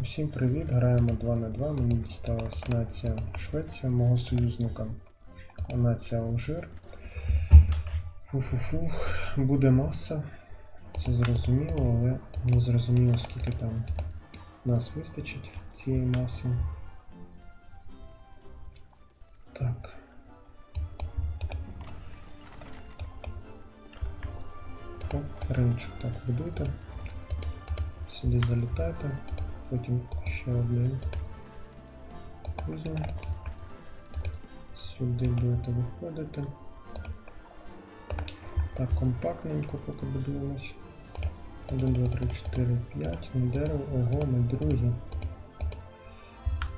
Усім привіт! Граємо 2 на 2. Мені дісталась нація Швеція, мого союзника. Нація Алжир. Фу-фу-фу. Буде маса. Це зрозуміло, але не зрозуміло, скільки там нас вистачить цієї маси. Так. О, риночок так будуйте. Сюди залітайте. Потім ще один кузня. Сюди будете виходити. Так, компактненько поки будуємось. 1, 2, 3, 4, 5. На дерево. Ого, на другі.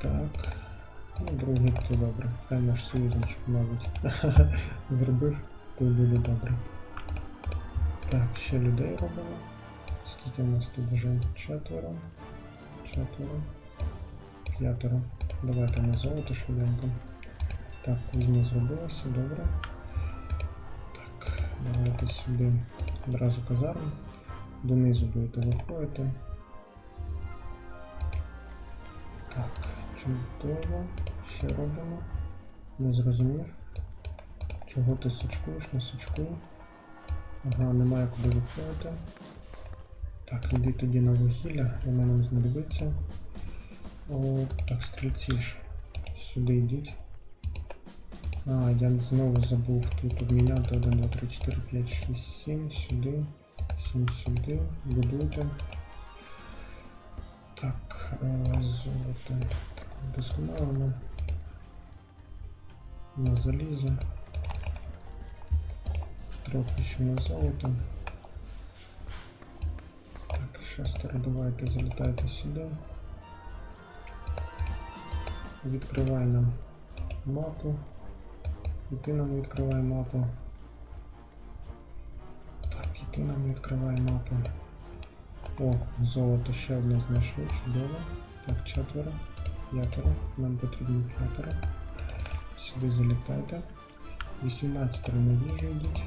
Так. Ну, другий то добре. Хай наш союзничок, мабуть, зробив, то буде добре. Так, ще людей робимо. Скільки у нас тут вже? Четверо. Четверо. П'ятеро. Давайте на золото швиденько. Так, кузня зробилася, добре. Так, давайте сюди одразу казарму. Донизу будете виходити. Так, чудово. Ще робимо. Не зрозумів. Чого ти сучкуєш, не сучкуй. Ага, немає куди виходити. Так, іди тоді на вугілля, воно нам знадобиться. О, так, стрільці ж. Сюди йдіть. А, я знову забув тут обміняти 1, 2, 3, 4, 5, 6, 7, сюди, 7 сюди, будуйте. Так, е, золото. Так, досконалено. На залізо. Трохи ще на золото. Шестеро, давайте залітайте сюди. Відкривай нам мапу. І ти нам відкривай мапу. Так, і ти нам відкривай мапу. О, золото ще одне знайшли, чудово. Так, четверо, п'ятеро. Нам потрібно п'ятеро. Сюди залітайте. 18 на їжу йдіть.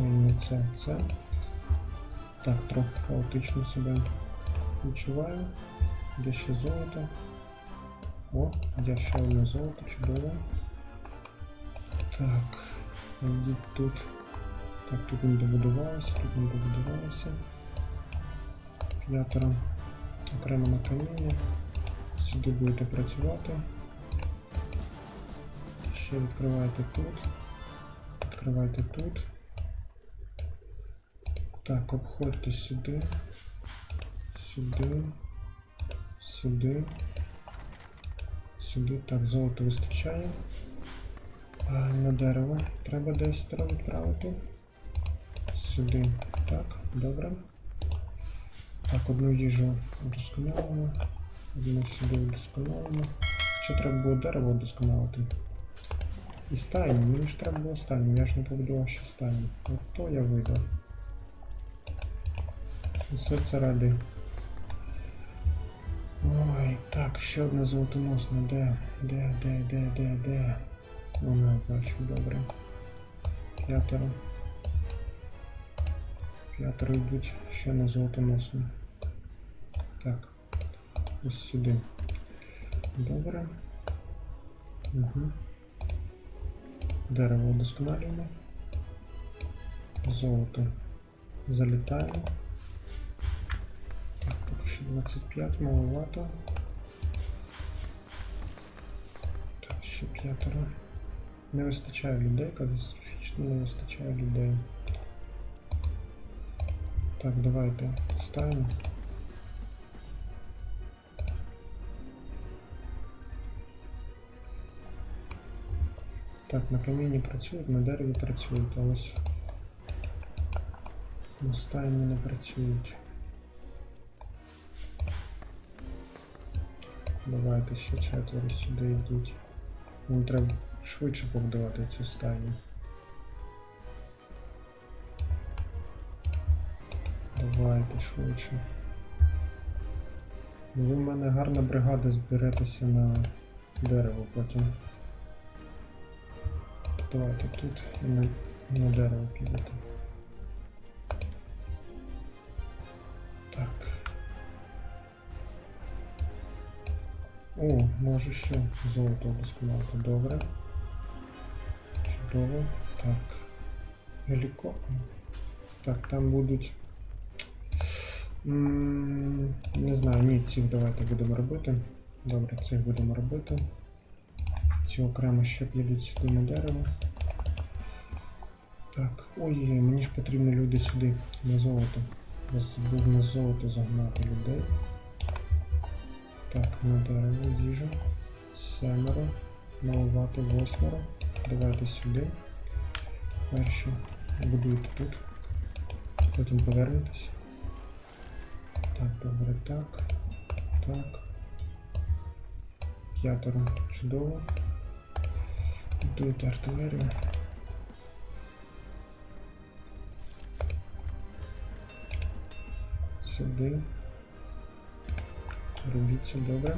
Ой, не це, це. Так, трохи хаотично себе відчуваю. Де ще золото? О, я ще одне золото, чудово. Так, йдіть тут. Так, тут не добудувалося, тут не добудувалося. П'ятеро окремо на каміння. Сюди будете працювати. Ще відкривайте тут. Відкривайте тут. Так, обходьте сюди. Сюди. Сюди. Сюди. Так, золото вистачає. А, на дерево треба десь треба відправити. Сюди. Так, добре. Так, одну їжу удосконалимо. Одну сюди удосконалимо. Ще треба було дерево удосконалити. І стайню, мені ж треба було стайню, я ж не побудував ще стайню. От то я видав. Усе це ради. Ой, так, ще одне золотоносне. Де? Де, де, де, де, де? Воно бачу, добре. П'ятеро. П'ятеро йдуть ще на золотоносну. Так. Ось сюди. Добре. Угу. Дерево удосконалюємо. Золото. Залітаємо. Поки що 25 маловато. Так, ще п'ятеро. Не вистачає людей, катастрофічно не вистачає людей. Так, давайте ставимо. Так, на камінні працюють, на дереві працюють, а ось на стайні не працюють. Давайте ще четверо сюди йдуть. Нам треба швидше побудувати цю стайню. Давайте швидше. Ну, Ви в мене гарна бригада зберетеся на дерево потім. Давайте тут і на, на дерево підете. О, можу ще золото вдосконалити. Добре. Чудово. Так. Геліко. Так, там будуть. Не знаю, ні, цих давайте будемо робити. Добре, цих будемо робити. Ці окремо ще підуть сюди на дерево. Так, ой-ой, мені ж потрібно люди сюди на золото. Я забув на золото загнати людей. Так, на дерево їжа. Семеро. Малувати восьмеро. Давайте сюди. Перші будуйте тут. Потім повернетесь. Так, добре, так. Так. П'ятеро. Чудово. Будуйте артилерію. Сюди. Робіть добре.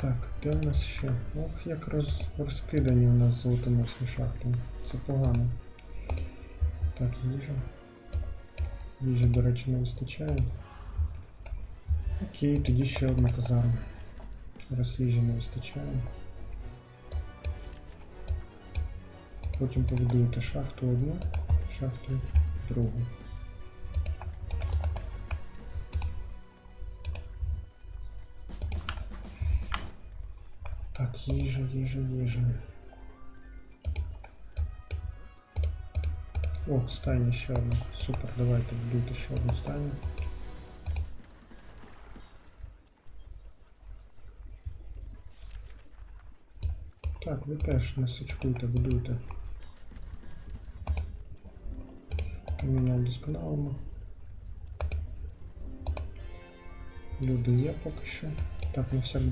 Так, де в нас ще? Ох, як роз, розкидані у нас золотоносні шахти. Це погано. Так, їжа. Їжі, до речі, не вистачає. Окей, тоді ще одна казарма. Раз їжі не вистачає. Потім побудуєте шахту одну, шахту другу. Так, їжа, їжа, їжа. О, стайня ще одна. Супер, давайте будуйте ще одну стайню. Так, ви теж не сачкуйте, будуйте. Міня вдосконалимо. Люди є поки що. Так, на всяк,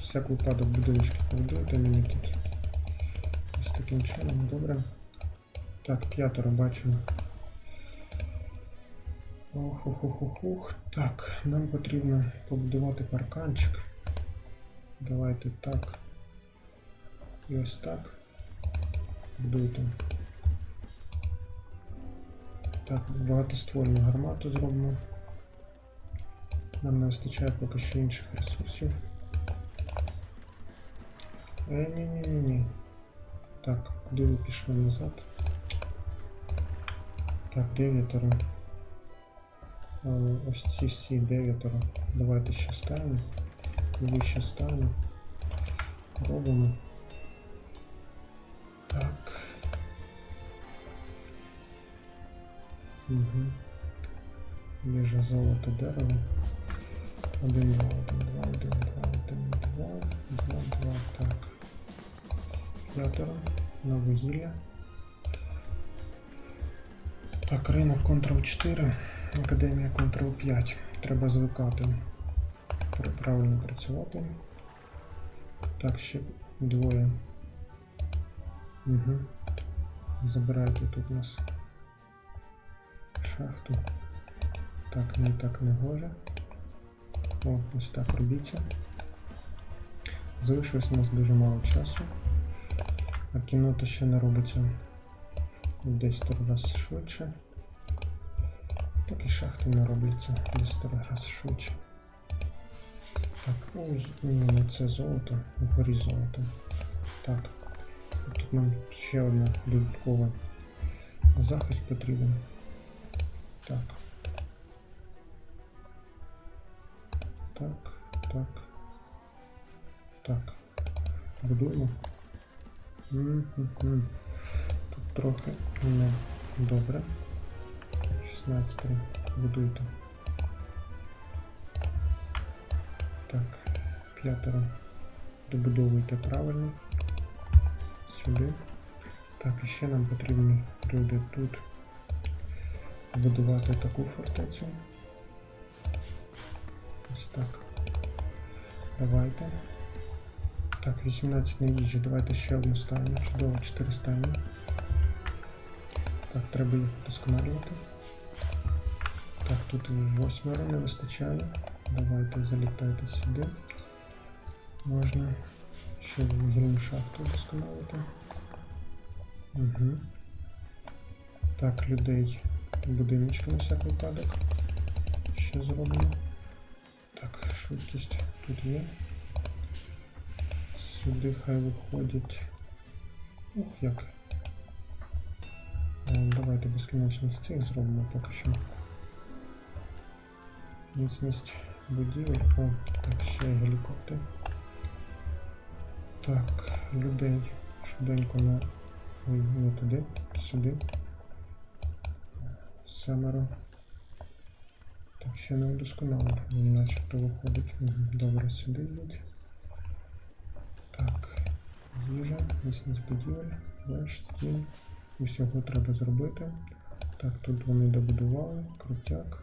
всяк випадок будиночки побудуйте мені тут. Ось таким чином, добре. Так, п'ятеро бачимо. Ох, ох, ох, ох, ох. Так, нам потрібно побудувати парканчик. Давайте так. І ось так. Будуйте. Так, багатоствольну гармату зробимо. Нам не вистачає поки що інших ресурсів. Е, ні, ні, ні, ні. Так, куди ви пішли назад? Так, дев'ятеро. Е, Ось ці всі дев'ятеро. Давайте ще ставимо. Вище ставимо. Робимо. Так. Угу. Їжа, золото, дерево. Один, два, один, два, один, два, один, два, два, два, так. П'ятеро. На вугілля. Так, ринок Ctrl 4, Академія Ctrl 5. Треба звикати. Правильно працювати. Так, ще двоє. Угу. Забирайте тут у нас шахту. Так, не так не гоже. О, ось так робіться. Залишилось у нас дуже мало часу. А кінота ще не робиться в 10 разів швидше. Так і шахти не робляться в 10 разів швидше. Так, ой, ні, це золото, вгорі золото. Так. Тут нам ще одна додаткова захист потрібен. Так. Так, так. Так. Будуємо. Тут трохи не добре. 16 будуйте. Так, п'ятеро. Добудовуйте правильно. Сюди. Так, і ще нам потрібні люди тут будувати таку фортецю. Ось так. Давайте. Так, 18 на їжі. Давайте ще одну ставимо. Чудово, 4 ставимо. Так, треба їх вдосконалювати. Так, тут восьмеро не вистачає. Давайте залітайте сюди. Можна ще вугільну шахту вдосконалити. Угу. Так, людей будиночки на всяк випадок. Ще зробимо. Так, швидкість тут є. Сюди хай виходять. Ух, як. Е, Давайте безкінечність цих зробимо поки що. Міцність будівель. О, так, ще гелікоптер. Так, людей. Швиденько на. Ой, не туди, сюди. Семеро. Так, ще не удосконало. Він начебто виходить. Добре, сюди йдуть. Так, їжа, міцність будівель, веш, стін. Усього треба зробити. Так, тут вони добудували, крутяк.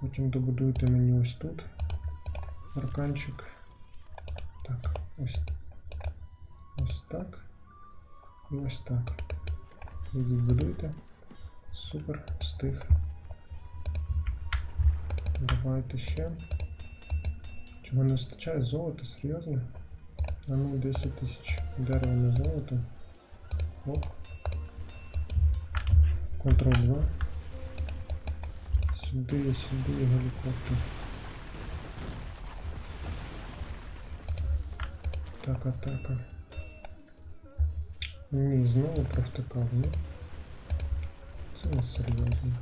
Потім добудуйте мені ось тут. Арканчик. Так, ось. Ось так. І ось так. Ідіть будуйте. Супер, встиг. Давайте ще. Чого не вистачає золота, серйозно? А ну 10 тисяч дерева на золото. Оп. Контрол 2. Сюди, сюди гелікоптер. Так, атака. Ні, знову провтикав, ні? Це не серйозно.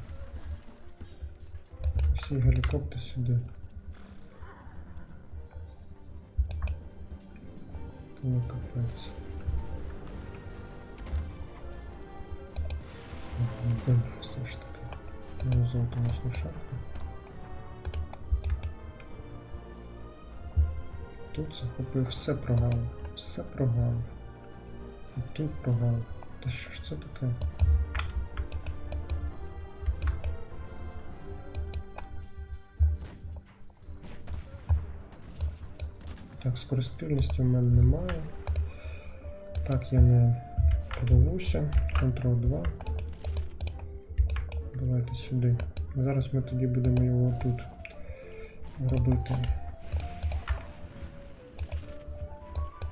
Всі гелікоптери сюди. Ну капець. Бив все ж таки. Ну, золото у нас не шахта. Тут захопив все прогал. Все прогал. І тут прогал. Та що ж це таке? Так, скорострільності в мене немає. Так, я не прорвуся. Ctrl 2. Давайте сюди. Зараз ми тоді будемо його тут робити.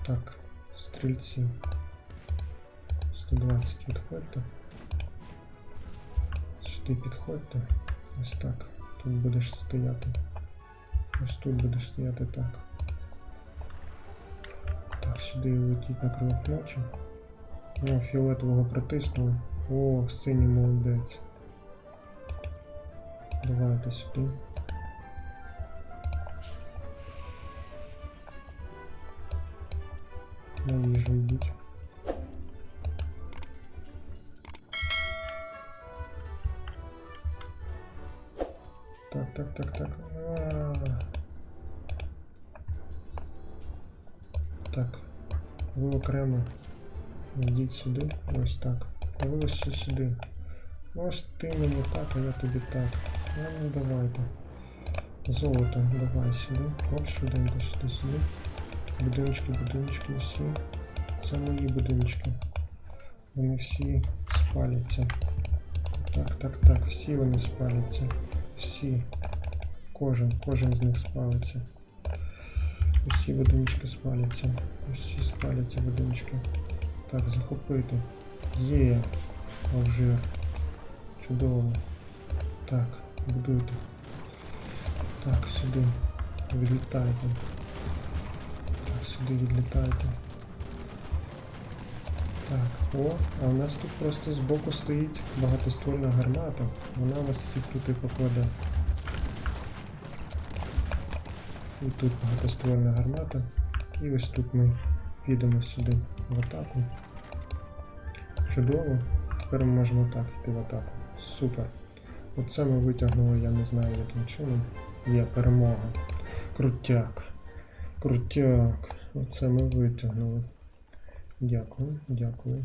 Так, стрільці. 120 відходьте. Сюди підходьте. Ось так. Тут будеш стояти. Ось тут будеш стояти так. Так, сюди летіть на крилах ночі. О, фіолетового притиснули. О, синій молодець. Давайте сюди. На їжу йдіть. Так, так, так, так. А. Так. Ви окремо. Йдіть сюди. Ось так. А ви ось сюди. Ось ти мені так, а я тобі так. А ну давайте. Золото, давай сюди. От швиденько сюди сюди. Будиночки, будиночки всі. Це мої будиночки. Вони всі спаляться. Так, так, так, всі вони спаляться. Всі. Кожен, кожен з них спалиться. Усі будиночки спаляться. Усі спаляться будиночки. Так, захопити. Є. Алжир. Чудово. Так, будуйте. Так, сюди. Відлітайте. Так, сюди відлітайте. Так, о, а у нас тут просто збоку стоїть багатоствольна гармата. Вона вас всіх туди покладе. І тут багатоствольна гармата. І ось тут ми підемо сюди в атаку. Чудово. Тепер ми можемо так йти в атаку. Супер. Оце ми витягнули, я не знаю яким чином. Є перемога. Крутяк. Крутяк. Оце ми витягнули. Дякую, дякую.